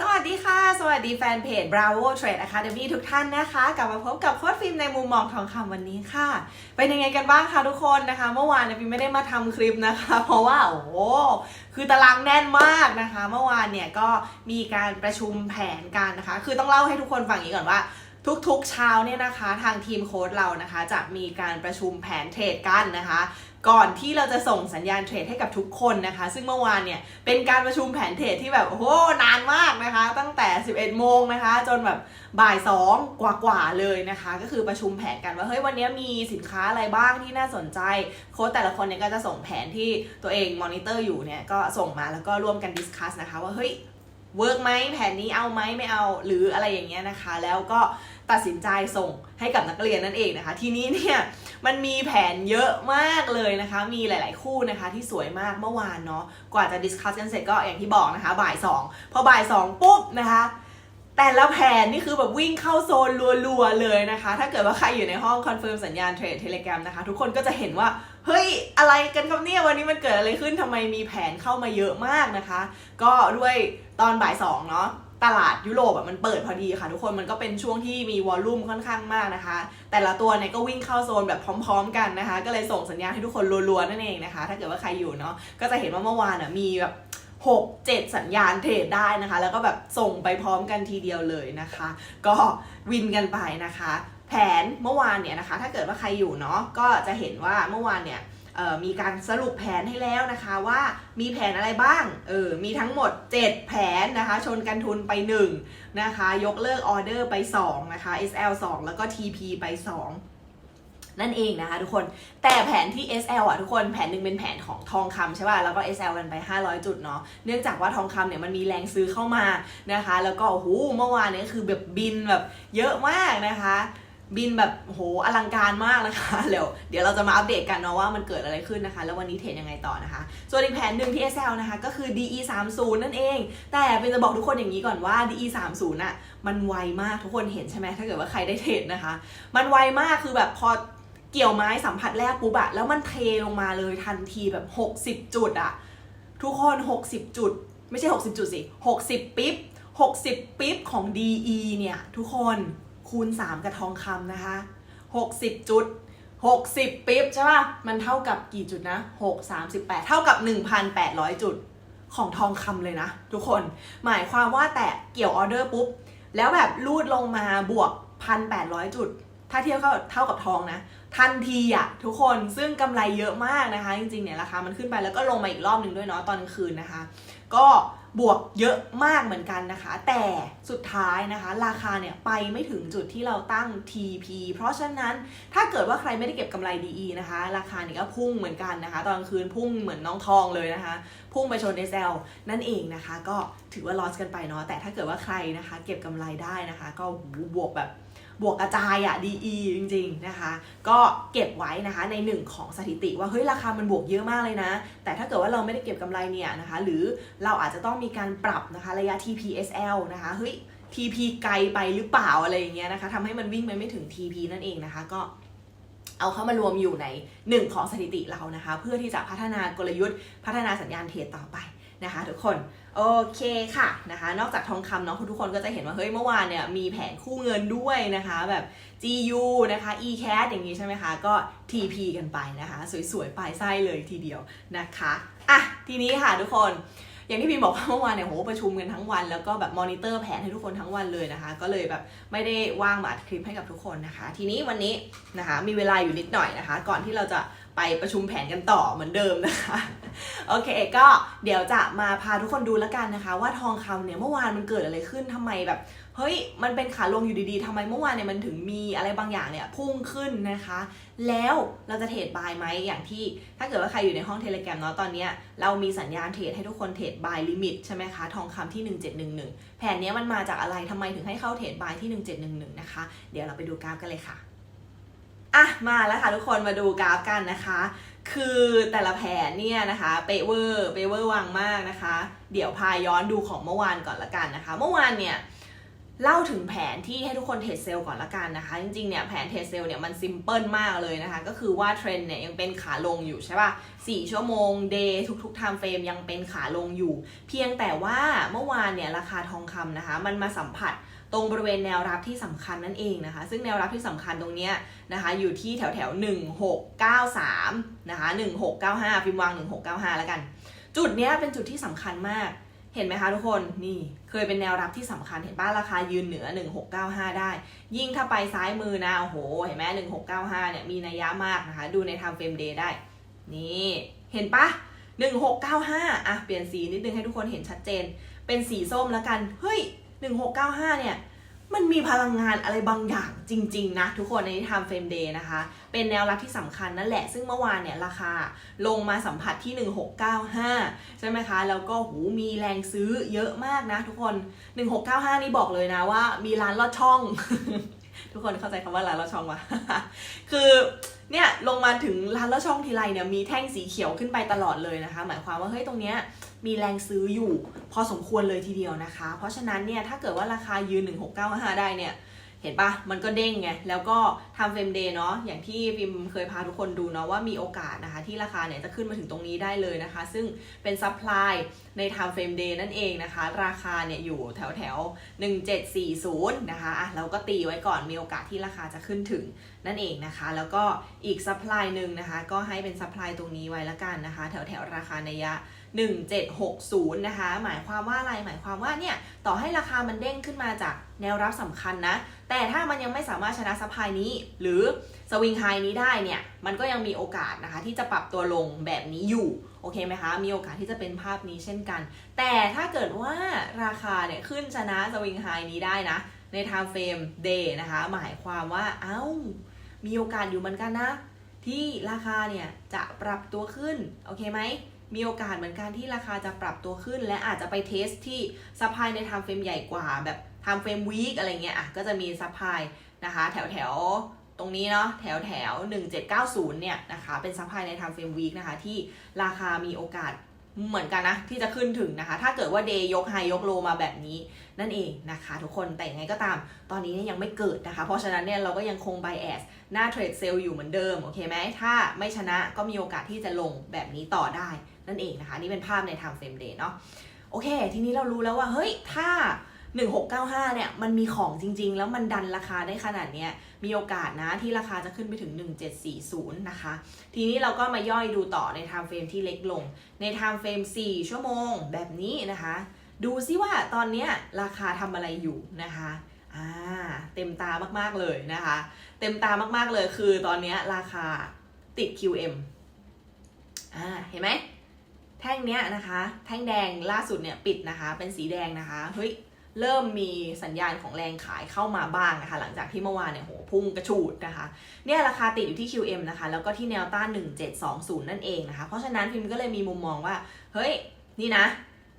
สวัสดีค่ะ สวัสดีแฟนเพจ Bravo Trade Academy ทุกท่านนะคะ กลับมาพบกับโค้ดฟิล์มในมุมมองทองคำวันนี้ค่ะ เป็นยังไงกันบ้างคะทุกคนนะคะ เมื่อวานเนี่ยฟิล์มไม่ได้มาทำคลิปนะคะ เพราะว่าโอ้โหคือตารางแน่นมากนะคะ เมื่อวานเนี่ยก็มีการประชุมแผนกันนะคะ คือต้องเล่าให้ทุกคนฟังอย่างนี้ก่อนว่าทุกๆเช้าเนี่ยนะคะ ทางทีมโค้ดเรานะคะ จะมีการประชุมแผนเทรดกันนะคะ ก่อนที่เราจะส่งสัญญาณเทรดให้กับทุกคนนะคะ ซึ่งเมื่อวานเนี่ยเป็นการประชุมแผนเทรดที่แบบโอ้โหนานมากนะคะ ตั้งแต่ 11 โมงนะคะ จนแบบบ่าย 2 กว่าๆเลยนะคะ ก็คือประชุมแผนกันว่าเฮ้ยวันนี้มีสินค้าอะไรบ้างที่น่าสนใจ โค้ดแต่ละคนเนี่ยก็จะส่งแผนที่ตัวเองมอนิเตอร์อยู่เนี่ยก็ส่งมาแล้วก็ร่วมกันดิสคัสนะคะว่าเฮ้ยเวิร์กไหมแผนนี้เอาไหมไม่เอาหรืออะไรอย่างเงี้ยนะคะ แล้วก็ ตัดสินใจส่งให้กับนักเรียนนั่นเองนะคะ ทีนี้เนี่ยมันมีแผนเยอะมากเลยนะคะ มีหลาย ๆ คู่นะคะที่สวยมากเมื่อวานเนาะกว่าจะดิสคัสกันเสร็จก็อย่างที่บอกนะคะ บ่ายสองพอบ่ายสองปุ๊บนะคะแต่ละแผนนี่คือแบบวิ่งเข้าโซนรัวๆเลยนะคะ ถ้าเกิดว่าใครอยู่ในห้องคอนเฟิร์มสัญญาณเทรดเทเลกรมนะคะ ทุกคนก็จะเห็นว่า เฮ้ย อะไรกันครับเนี่ย วันนี้มันเกิดอะไรขึ้นทำไมมีแผนเข้ามาเยอะมากนะคะ ก็ด้วยตอนบ่ายสองเนาะ ตลาดยุโรปอะมันเปิดพอดีค่ะ ทุกคนมันก็เป็นช่วงที่มีวอลลุ่มค่อนข้างมากนะคะ แต่ละตัวเนี่ยก็วิ่งเข้าโซนแบบพร้อม ๆ กันนะคะ ก็เลยส่งสัญญาณให้ทุกคนรัวๆนั่นเองนะคะ ถ้าเกิดว่าใครอยู่เนาะก็จะเห็นว่าเมื่อวานอะมีแบบ6 7 สัญญาณเทรดได้นะคะ แล้วก็แบบส่งไปพร้อมกันทีเดียวเลยนะคะ ก็วินกันไปนะคะ แผนเมื่อวานเนี่ยนะคะ ถ้าเกิดว่าใครอยู่เนาะก็จะเห็นว่าเมื่อวานเนี่ย มีการสรุปแผนให้แล้วนะคะว่ามีแผนอะไรบ้าง เออ มีทั้งหมด 7 แผนนะคะ ชนกันทุนไป 1 นะคะ ยกเลิกออเดอร์ไป 2 นะคะ SL 2 แล้วก็ TP ไป 2นั่นเองนะคะทุกคนแต่แผนที่ SL อะทุกคนแผนหนึ่งเป็นแผนของทองคำใช่ป่ะแล้วก็ SL กันไป 500 จุดเนาะเนื่องจากว่าทองคำเนี่ยมันมีแรงซื้อเข้ามานะคะ แล้วก็โอ้โหเมื่อวานเนี่ยคือแบบบินแบบเยอะมากนะคะ บินแบบโหอลังการมากนะคะ เดี๋ยวเดี๋ยวเราจะมาอัปเดตกันเนาะว่ามันเกิดอะไรขึ้นนะคะ แล้ววันนี้เทรดยังไงต่อนะคะ ส่วนอีกแผนหนึ่งที่ SL นะคะ ก็คือ DE 3 0นั่นเอง แต่เป็นจะบอกทุกคนอย่างนี้ก่อนว่า DE 3 0น่ะมันไวมากทุกคนเห็นใช่ไหมถ้าเกิดว่าใครได้เทรดนะคะ มันไวมากคือแบบพอเกี่ยวไม้สัมผัสแรกปุ๊บอะแล้วมันเทลงมาเลยทันทีแบบ 60 จุดอะทุกคน 60 จุด ไม่ใช่ 60 จุดสิ 60 ปิ๊บ60 ปิ๊บของ DE เนี่ยทุกคน คูณ 3 กับทองคำนะคะ 60 จุด 60 ปิ๊บใช่ป่ะ มันเท่ากับกี่จุดนะ 6 38 เท่ากับ 1,800 จุดของทองคำเลยนะ ทุกคน หมายความว่าแต่เกี่ยวออเดอร์ปุ๊บ แล้วแบบรูดลงมาบวก 1,800 จุด ถ้าเทียบเท่าเท่ากับทองนะ ทันทีอะทุกคนซึ่งกำไรเยอะมากนะคะ จริงๆเนี่ยราคามันขึ้นไปแล้วก็ลงมาอีกรอบหนึ่งด้วยเนาะตอนกลางคืนนะคะ ก็ บวกเยอะมากเหมือนกันนะคะ แต่สุดท้ายนะคะ ราคาเนี่ยไปไม่ถึงจุดที่เราตั้ง TP เพราะฉะนั้นถ้าเกิดว่าใครไม่ได้เก็บกำไร DE นะคะ ราคาเนี่ยก็พุ่งเหมือนกันนะคะ ตอนกลางคืนพุ่งเหมือนน้องทองเลยนะคะ พุ่งไปชน SL นั่นเองนะคะ ก็ถือว่าลอสกันไปเนาะแต่ถ้าเกิดว่าใครนะคะ เก็บกำไรได้นะคะ ก็หูบวกแบบ บวกกระจายอะ DE จริงๆนะคะ ก็เก็บไว้นะคะในหนึ่งของสถิติว่าเฮ้ยราคามันบวกเยอะมากเลยนะ แต่ถ้าเกิดว่าเราไม่ได้เก็บกำไรเนี่ยนะคะ หรือเราอาจจะต้องมีการปรับนะคะระยะ TPSL นะคะเฮ้ย TP ไกลไปหรือเปล่าอะไรอย่างเงี้ยนะคะทำให้มันวิ่งไปไม่ถึง TP นั่นเองนะคะก็เอาเข้ามารวมอยู่ในหนึ่งของสถิติเรานะคะ เพื่อที่จะพัฒนากลยุทธ์ พัฒนาสัญญาณเทรดต่อไปนะคะ ทุกคน โอเคค่ะนะคะนอกจากทองคำเนาะทุกคนก็จะเห็นว่าเฮ้ยเมื่อวานเนี่ยมีแผนคู่เงินด้วยนะคะแบบ GU นะคะ ECAT อย่างนี้ใช่ไหมคะ ก็ TP กันไปนะคะ สวยๆปลายไส้เลยทีเดียวนะคะอะทีนี้ค่ะทุกคนอย่างที่พิมบอกว่าเมื่อวานเนี่ยโหประชุมกันทั้งวันแล้วก็แบบมอนิเตอร์แผนให้ทุกคนทั้งวันเลยนะคะ ก็เลยแบบไม่ได้ว่างมาอัดคลิปให้กับทุกคนนะคะ ทีนี้วันนี้นะคะมีเวลาอยู่นิดหน่อยนะคะ ก่อนที่เราจะไปประชุมแผนกันต่อเหมือนเดิมนะคะ โอเคก็เดี๋ยวจะมาพาทุกคนดูแล้วกันนะคะ ว่าทองคำเนี่ยเมื่อวานมันเกิดอะไรขึ้นทำไมแบบเฮ้ยมันเป็นขาลงอยู่ดีๆทำไมเมื่อวานเนี่ยมันถึงมีอะไรบางอย่างเนี่ยพุ่งขึ้นนะคะ แล้วเราจะเทรดบายไหมอย่างที่ถ้าเกิดว่าใครอยู่ในห้องเทเลแกรมเนาะตอนนี้เรามีสัญญาณเทรดให้ทุกคนเทรดบายลิมิตใช่ไหมคะทองคำที่ 1711 แผนนี้มันมาจากอะไรทำไมถึงให้เข้าเทรดบายที่ 1711 นะคะ เดี๋ยวเราไปดูกราฟกันเลยค่ะอะมาแล้วค่ะทุกคนมาดูกราฟกันนะคะ คือแต่ละแผนเนี่ยนะคะเปเวอร์เปเวอร์วังมากนะคะ เดี๋ยวพาย้อนดูของเมื่อวานก่อนละกันนะคะ เมื่อวานเนี่ยเล่าถึงแผนที่ให้ทุกคนเทรดเซลล์ก่อนละกันนะคะ จริงๆเนี่ยแผนเทรดเซลล์เนี่ยมันซิมเพิลมากเลยนะคะ ก็คือว่าเทรนด์เนี่ยยังเป็นขาลงอยู่ใช่ป่ะ4ชั่วโมงเดย์ทุกๆ time frame ยังเป็นขาลงอยู่ เพียงแต่ว่าเมื่อวานเนี่ยราคาทองคำนะคะ มันมาสัมผัส ตรงบริเวณแนวรับที่สำคัญนั่นเองนะคะ ซึ่งแนวรับที่สำคัญตรงเนี้ยนะคะอยู่ที่แถวแถว1693นะคะ1695พิมพ์วาง 1695 แล้วกัน จุดเนี้ยเป็นจุดที่สำคัญมากเห็นไหมคะทุกคนนี่เคยเป็นแนวรับที่สำคัญเห็นป้าราคายืนเหนือ 1695 ได้ ยิ่งถ้าไปซ้ายมือนะโอ้โหเห็นไหม1695เนี่ยมีนัยยะมากนะคะ ดูใน time frame day ได้ นี่เห็นปะ1695อะเปลี่ยนสีนิดนึงให้ทุกคนเห็นชัดเจน เป็นสีส้มแล้วกัน เฮ้ย 1695 เนี่ย มันมีพลังงานอะไรบางอย่างจริง ๆ นะ ทุกคนใน time frame day นะคะ เป็นแนวรับที่สำคัญนั่นแหละ ซึ่งเมื่อวานเนี่ย ราคาลงมาสัมผัสที่ 1695 ใช่ไหมคะ แล้วก็หูมีแรงซื้อเยอะมากนะทุกคน 1695 นี่บอกเลยนะว่ามีร้านลอดช่อง ทุกคนเข้าใจคำว่าร้านลอดช่องปะคือเนี่ยลงมาถึงร้านลอดช่องทีไรเนี่ยมีแท่งสีเขียวขึ้นไปตลอดเลยนะคะ หมายความว่าเฮ้ยตรงเนี้ย มีแรงซื้ออยู่ พอสมควรเลยทีเดียวนะคะ เพราะฉะนั้นเนี่ยถ้าเกิดว่าราคายืน 1695 ได้เนี่ย ห็นปะมันก็เด้งไง แล้วก็ทำเฟรมเดย์เนาะ อย่างที่พิมเคยพาทุกคนดูเนาะว่ามีโอกาสนะคะ ที่ราคาเนี่ยจะขึ้นมาถึงตรงนี้ได้เลยนะคะ ซึ่งเป็นซัพพลายใน time frame day นั่นเองนะคะ ราคาเนี่ยอยู่แถวแถว1740 นะคะอะเราก็ตีไว้ก่อนมีโอกาสที่ราคาจะขึ้นถึงนั่นเองนะคะ แล้วก็อีกซัพพลายหนึ่งนะคะ ก็ให้เป็นซัพพลายตรงนี้ไว้ละกันนะคะ แถวแถวราคาในยะ1760 นะคะ หมายความว่าอะไร หมายความว่าเนี่ย ต่อให้ราคามันเด้งขึ้นมาจาก แนวรับสำคัญนะ แต่ถ้ามันยังไม่สามารถชนะซัพพลายนี้ หรือสวิงไฮนี้ได้เนี่ย มันก็ยังมีโอกาสนะคะ ที่จะปรับตัวลงแบบนี้อยู่ โอเคไหมคะ มีโอกาสที่จะเป็นภาพนี้เช่นกัน แต่ถ้าเกิดว่าราคาเนี่ยขึ้นชนะสวิงไฮนี้ได้นะ ใน time frame day นะคะ หมายความว่าเอ้า มีโอกาสอยู่เหมือนกันนะ ที่ราคาเนี่ยจะปรับตัวขึ้น โอเคไหมมีโอกาสเหมือนกันที่ราคาจะปรับตัวขึ้น และอาจจะไปเทสที่ซัพพลายใน time frame ใหญ่กว่าแบบ time frame week อะไรเงี้ยอะก็จะมีซัพพลายนะคะแถวแถวตรงนี้เนาะแถวแถว 1790 เนี่ยนะคะเป็นซัพพลายใน time frame week นะคะที่ราคามีโอกาสเหมือนกันนะที่จะขึ้นถึงนะคะ ถ้าเกิดว่า day ยก high ยก low มาแบบนี้นั่นเองนะคะ ทุกคนแต่ยังไงก็ตาม ตอนนี้เนี่ยยังไม่เกิดนะคะ เพราะฉะนั้นเนี่ยเราก็ยังคง bias หน้าเทรดเซลล์อยู่เหมือนเดิม โอเคไหมถ้าไม่ชนะก็มีโอกาสที่จะลงแบบนี้ต่อได้นั่นเองนะคะ นี่เป็นภาพใน time frame day เนาะโอเค ทีนี้เรารู้แล้วว่า เฮ้ย ถ้า 1695 เนี่ย มันมีของจริง ๆ แล้วมันดันราคาได้ขนาดเนี้ย มีโอกาสนะที่ราคาจะขึ้นไปถึง 1740 นะคะ ทีนี้เราก็มาย่อยดูต่อใน time frame ที่เล็กลง ใน time frame 4ชั่วโมงแบบนี้นะคะ ดูซิว่าตอนเนี้ยราคาทำอะไรอยู่นะคะอ่าเต็มตามากๆเลยนะคะ เต็มตามากๆเลยคือตอนเนี้ยราคาติด QM อ่าเห็นไหมแท่งเนี้ยนะคะ แท่งแดงล่าสุดเนี่ยปิดนะคะ เป็นสีแดงนะคะ เฮ้ย เริ่มมีสัญญาณของแรงขายเข้ามาบ้างนะคะ หลังจากที่เมื่อวานเนี่ยโหพุ่งกระฉูดนะคะ เนี่ยราคาติดอยู่ที่ QM นะคะ แล้วก็ที่แนวต้าน 1720 นั่นเองนะคะ เพราะฉะนั้นพิมก็เลยมีมุมมองว่า เฮ้ย นี่นะ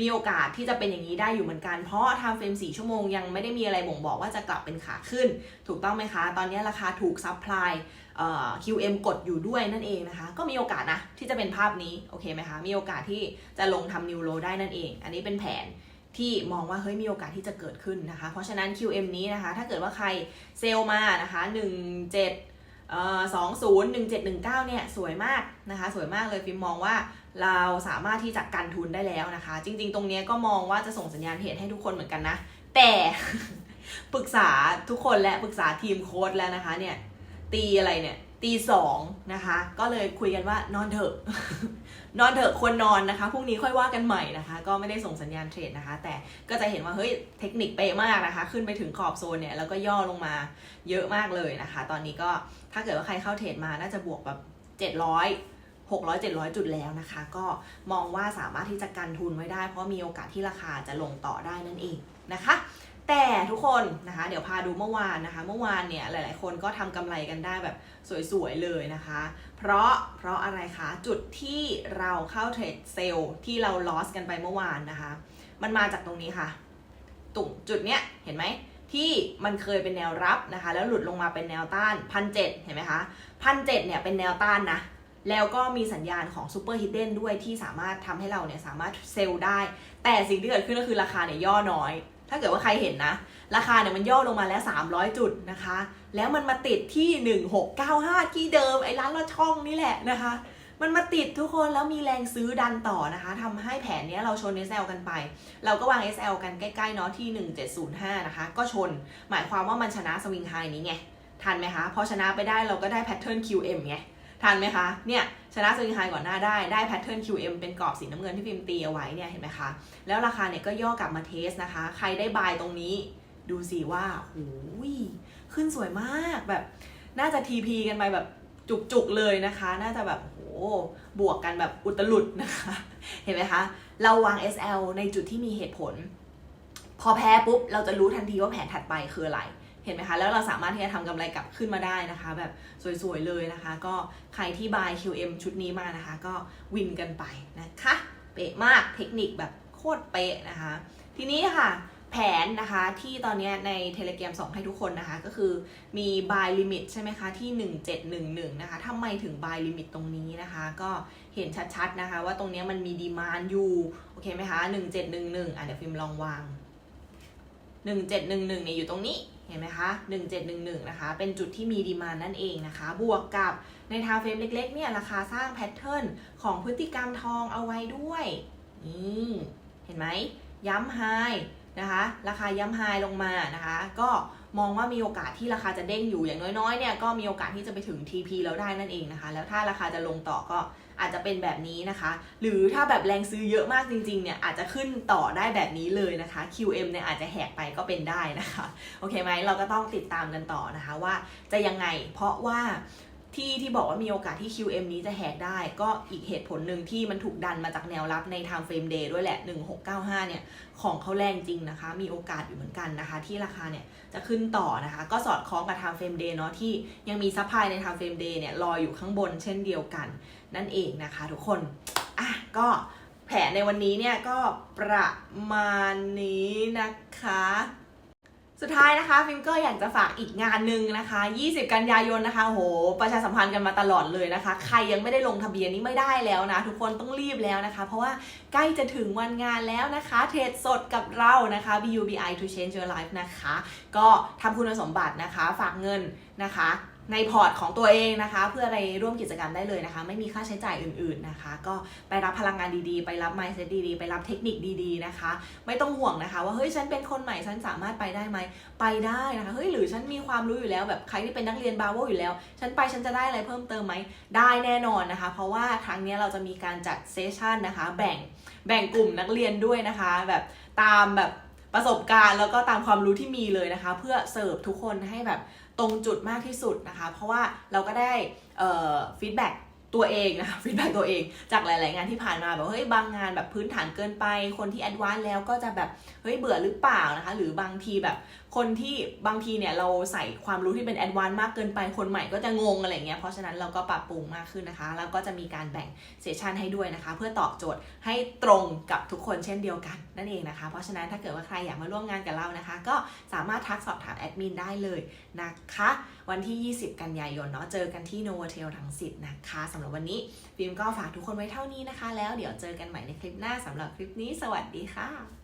มีโอกาสที่จะเป็นอย่างนี้ได้อยู่เหมือนกัน เพราะ time frame 4ชั่วโมงยังไม่ได้มีอะไรบ่งบอกว่าจะกลับเป็นขาขึ้น ถูกต้องไหมคะ ตอนนี้ราคาถูกซัพพลาย QM กดอยู่ด้วยนั่นเองนะคะ ก็มีโอกาสนะที่จะเป็นภาพนี้ โอเคไหมคะ มีโอกาสที่จะลงทำนิวโลได้นั่นเอง อันนี้เป็นแผน ที่มองว่าเฮ้ยมีโอกาสที่จะเกิดขึ้นนะคะ เพราะฉะนั้น QM นี้นะคะ ถ้าเกิดว่าใครเซลมานะคะ 17เอ่อ20 1719เนี่ยสวยมากนะคะ สวยมากเลยฟิล์มมองว่าเราสามารถที่จะกันทุนได้แล้วนะคะ จริง ๆ ตรงนี้ก็มองว่าจะส่งสัญญาณเทรดให้ทุกคนเหมือนกันนะ แต่ปรึกษาทุกคนและปรึกษาทีมโค้ดแล้วนะคะเนี่ยตีอะไรเนี่ย ตีสองนะคะ ก็เลยคุยกันว่านอนเถอะ นอนเถอะควรนอนนะคะพรุ่งนี้ค่อยว่ากันใหม่นะคะ ก็ไม่ได้ส่งสัญญาณเทรดนะคะ แต่ก็จะเห็นว่าเฮ้ยเทคนิคเป๊ะมากนะคะ ขึ้นไปถึงขอบโซนเนี่ยแล้วก็ย่อลงมาเยอะมากเลยนะคะ ตอนนี้ก็ถ้าเกิดว่าใครเข้าเทรดมาน่าจะบวกแบบ700 600 700 จุดแล้วนะคะ ก็มองว่าสามารถที่จะกันทุนไว้ได้ เพราะมีโอกาสที่ราคาจะลงต่อได้นั่นเองนะคะ แต่ทุกคนนะคะ เดี๋ยวพาดูเมื่อวานนะคะ เมื่อวานเนี่ยหลายๆ คนก็ทำกำไรกันได้แบบสวยๆเลยนะคะ เพราะเพราะอะไรคะจุดที่เราเข้าเทรดเซลล์ที่เราลอสกันไปเมื่อวานนะคะ มันมาจากตรงนี้ค่ะ ตุ่มจุดเนี้ยเห็นไหมที่มันเคยเป็นแนวรับนะคะ แล้วหลุดลงมาเป็นแนวต้านพันเเห็นไหมคะพันเเนี่ยเป็นแนวต้านนะแล้วก็มีสัญญาณของซูเปอร์ฮิ d เด้นด้วยที่สามารถทำให้เราเนี่ยสามารถเซลล์ได้ แต่สิ่งที่เกิดขึ้นก็คือราคาเนี่ยย่อน้อย ถ้าเกิดว่าใครเห็นนะ ราคาเนี่ยมันย่อลงมาแล้ว 300 จุดนะคะ แล้วมันมาติดที่ 1695 ที่เดิมไอ้ร้านละช่องนี่แหละนะคะ มันมาติดทุกคนแล้วมีแรงซื้อดันต่อนะคะทำให้แผนเนี้ยเราชน SL กันไป เราก็วาง SL กันใกล้ๆเนาะที่ 1705 นะคะ ก็ชน หมายความว่ามันชนะสวิงไฮนี้ไง ทันไหมคะ พอชนะไปได้เราก็ได้แพทเทิร์น QM ไง ทันไหมคะ เนี่ยชนะสวิงไฮก่อนหน้าได้ ได้แพทเทิร์น QM เป็นกรอบสีน้ำเงินที่พิมพ์ตีเอาไว้เนี่ยเห็นไหมคะ แล้วราคาเนี่ยก็ย่อกลับมาเทสนะคะ ใครได้บายตรงนี้ ดูสิว่าหูยขึ้นสวยมากแบบ น่าจะ TP กันไปแบบจุกๆเลยนะคะ น่าจะแบบโหบวกกันแบบอุตลุดนะคะ เห็นไหมคะ เราวาง SL ในจุดที่มีเหตุผล พอแพ้ปุ๊บ เราจะรู้ทันทีว่าแผนถัดไปคืออะไร เห็นไหมคะแล้วเราสามารถที่จะทำกำไรกลับขึ้นมาได้นะคะ แบบสวยๆเลยนะคะ ก็ใครที่บาย QM ชุดนี้มานะคะ ก็วินกันไปนะคะ เป๊ะมากเทคนิคแบบโคตรเป๊ะนะคะ ทีนี้ค่ะแผนนะคะที่ตอนนี้ใน Telegram ส่งให้ทุกคนนะคะ ก็คือมี buy limit ใช่ไหมคะ ที่ 1711 นะคะทำไมถึง buy limit ตรงนี้นะคะ ก็เห็นชัดๆนะคะ ว่าตรงนี้มันมีดีมานอยู่ โอเคไหมคะ 1711 อะเดี๋ยวฟิล์มลองวาง 1711เนี่ยอยู่ตรงนี้ เห็นไหมคะ 1711 นะคะ เป็นจุดที่มีดีมานนั่นเองนะคะ บวกกับในทาวเฟรมเล็กๆ เนี่ย ราคาสร้างแพทเทิร์นของพฤติกรรมทองเอาไว้ด้วย นี่ เห็นไหม ย้ำไฮนะคะ ราคาย่ำไฮลงมานะคะ ก็มองว่ามีโอกาสที่ราคาจะเด้งอยู่อย่างน้อยๆ เนี่ย ก็มีโอกาสที่จะไปถึง TP แล้วได้นั่นเองนะคะ แล้วถ้าราคาจะลงต่อก็ อาจจะเป็นแบบนี้นะคะ หรือถ้าแบบแรงซื้อเยอะมากจริงๆเนี่ยอาจจะขึ้นต่อได้แบบนี้เลยนะคะ QM เนี่ยอาจจะแหกไปก็เป็นได้นะคะ โอเคไหมเราก็ต้องติดตามกันต่อนะคะว่าจะยังไง เพราะว่าที่ที่บอกว่ามีโอกาสที่ QM นี้จะแหกได้ก็อีกเหตุผลหนึ่งที่มันถูกดันมาจากแนวรับใน time frame day ด้วยแหละ 1695 เนี่ย ของเขาแรงจริงนะคะ มีโอกาสอยู่เหมือนกันนะคะ ที่ราคาเนี่ยจะขึ้นต่อนะคะ ก็สอดคล้องกับ time frame day เนาะที่ยังมีซัพพลายใน time frame day เนี่ยรออยู่ข้างบนเช่นเดียวกัน นั่นเองนะคะทุกคน อะก็แผนในวันนี้เนี่ยก็ประมาณนี้นะคะสุดท้ายนะคะฟิล์มก็อยากจะฝากอีกงานหนึ่งนะคะ 20 กันยายนนะคะโห ประชาสัมพันธ์กันมาตลอดเลยนะคะ ใครยังไม่ได้ลงทะเบียนนี่ไม่ได้แล้วนะ ทุกคนต้องรีบแล้วนะคะ เพราะว่าใกล้จะถึงวันงานแล้วนะคะ เทรดสดกับเรานะคะ BUBI to change your life นะคะ ก็ทำคุณสมบัตินะคะ ฝากเงินนะคะ ในพอร์ตของตัวเองนะคะ เพื่ออะไปร่วมกิจกรรมได้เลยนะคะ ไม่มีค่าใช้จ่ายอื่นๆนะคะ ก็ไปรับพลังงานดีๆ ไปรับ mindset ดีๆ ไปรับเทคนิคดีๆนะคะ ไม่ต้องห่วงนะคะ ว่าเฮ้ยฉันเป็นคนใหม่ฉันสามารถไปได้ไหมไปได้นะคะเฮ้ยหรือฉันมีความรู้อยู่แล้วแบบใครที่เป็นนักเรียนบาโวอยู่แล้ว ฉันไปฉันจะได้อะไรเพิ่มเติมไหมได้แน่นอนนะคะ เพราะว่าครั้งนี้เราจะมีการจัดเซสชันนะคะ แบ่งแบ่งกลุ่มนักเรียนด้วยนะคะ แบบตามแบบประสบการณ์แล้วก็ตามความรู้ที่มีเลยนะคะ เพื่อเสิร์ฟทุกคนให้แบบ ตรงจุดมากที่สุดนะคะ เพราะว่าเราก็ได้ฟีดแบ็ก ตัวเองนะคะฟีดแบ็ตัวเองจากหลาย ๆ งานที่ผ่านมาแบบเฮ้ยบางงานแบบพื้นฐานเกินไป คนที่แอดวานซ์แล้วก็จะแบบเฮ้ยเบื่อหรือเปล่านะคะ หรือบางทีแบบคนที่บางทีเนี่ยเราใส่ความรู้ที่เป็นแอดวานซ์มากเกินไปคนใหม่ก็จะงงอะไรเงี้ยเพราะฉะนั้นเราก็ปรับปรุงมากขึ้นนะคะ แล้วก็จะมีการแบ่งเซสชันให้ด้วยนะคะ เพื่อตอบโจทย์ให้ตรงกับทุกคนเช่นเดียวกันนั่นเองนะคะ เพราะฉะนั้นถ้าเกิดว่าใครอยากมาร่วมงานกับเรานะคะ ก็สามารถทักสอบถามแอดมินได้เลยนะคะ วันที่ 20 กันยายนเนาะเจอกันที่โนเวเทลทั้งสิทธ์นะคะสำหรับหรับวันนี้ฟิล์มก็ฝากทุกคนไว้เท่านี้นะคะ แล้วเดี๋ยวเจอกันใหม่ในคลิปหน้าสำหรับคลิปนี้ สวัสดีค่ะ